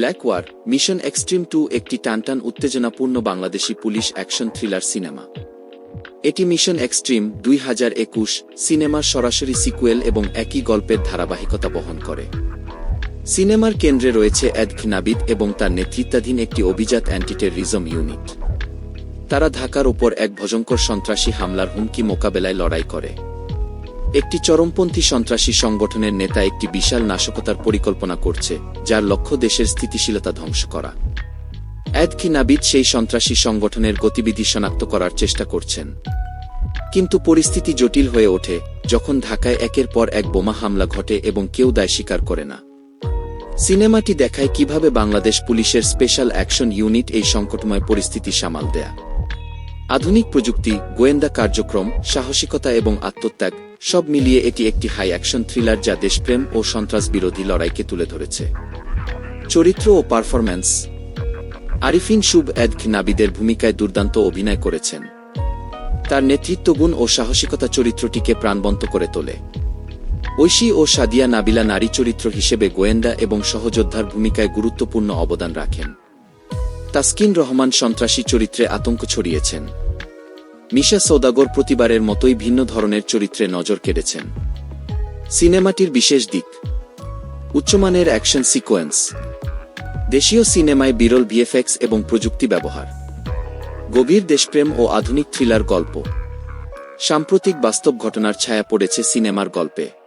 Black war mission extreme two একটি টানটান উত্তেজনাপূর্ণ Bangladeshi police action thriller cinema. এটি মিশন এক্সট্রিম দুই হাজার একুশ সিনেমার সরাসরি সিকুয়েল এবং একই গল্পের ধারাবাহিকতা বহন করে। সিনেমার কেন্দ্রে রয়েছে অ্যাদ নাবিদ এবং তার নেতৃত্বাধীন একটি অভিজাত অ্যান্টিটেরিজম ইউনিট। তারা ঢাকার উপর এক ভয়ঙ্কর সন্ত্রাসী হামলার হুমকি মোকাবেলায় লড়াই করে। একটি চরমপন্থী সন্ত্রাসী সংগঠনের নেতা একটি বিশাল নাশকতার পরিকল্পনা করছে, যার লক্ষ্য দেশের স্থিতিশীলতা ধ্বংস করা। অ্যাদ নাবিদ সেই সন্ত্রাসী সংগঠনের গতিবিধি শনাক্ত করার চেষ্টা করছেন। কিন্তু পরিস্থিতি জটিল হয়ে ওঠে, যখন ঢাকায় একের পর এক বোমা হামলা ঘটে এবং কেউ দায় স্বীকার করে না। সিনেমাটি দেখায় কীভাবে বাংলাদেশ পুলিশের স্পেশাল অ্যাকশন ইউনিট এই সংকটময় পরিস্থিতি সামাল দেয়া। আধুনিক প্রযুক্তি, গোয়েন্দা কার্যক্রম, সাহসিকতা এবং আত্মত্যাগ, সব মিলিয়ে এটি একটি হাই অ্যাকশন থ্রিলার যা দেশপ্রেম ও সন্ত্রাস বিরোধী লড়াইকে তুলে ধরেছে। চরিত্র ও পারফরম্যান্স আরিফিন শুভ এদ নাবিদের ভূমিকায় দুর্দান্ত অভিনয় করেছেন। তার নেতৃত্বগুণ ও সাহসিকতা চরিত্রটিকে প্রাণবন্ত করে তোলে। ঐশী ও সাদিয়া নাবিলা নারী চরিত্র হিসেবে গোয়েন্দা এবং সহযোদ্ধার ভূমিকায় গুরুত্বপূর্ণ অবদান রাখেন। তাসকিন রহমান সন্ত্রাসী চরিত্রে আতঙ্ক ছড়িয়েছেন। মিশা সৌদাগর প্রতিবারের মতোই ভিন্ন ধরনের চরিত্রে নজর কেড়েছেন। সিনেমাটির বিশেষ দিক, উচ্চমানের অ্যাকশন সিকোয়েন্স, দেশীয় সিনেমায় বিরল ভিএফএক্স এবং প্রযুক্তি ব্যবহার, গভীর দেশপ্রেম ও আধুনিক থ্রিলার গল্প। সাম্প্রতিক বাস্তব ঘটনার ছায়া পড়েছে সিনেমার গল্পে।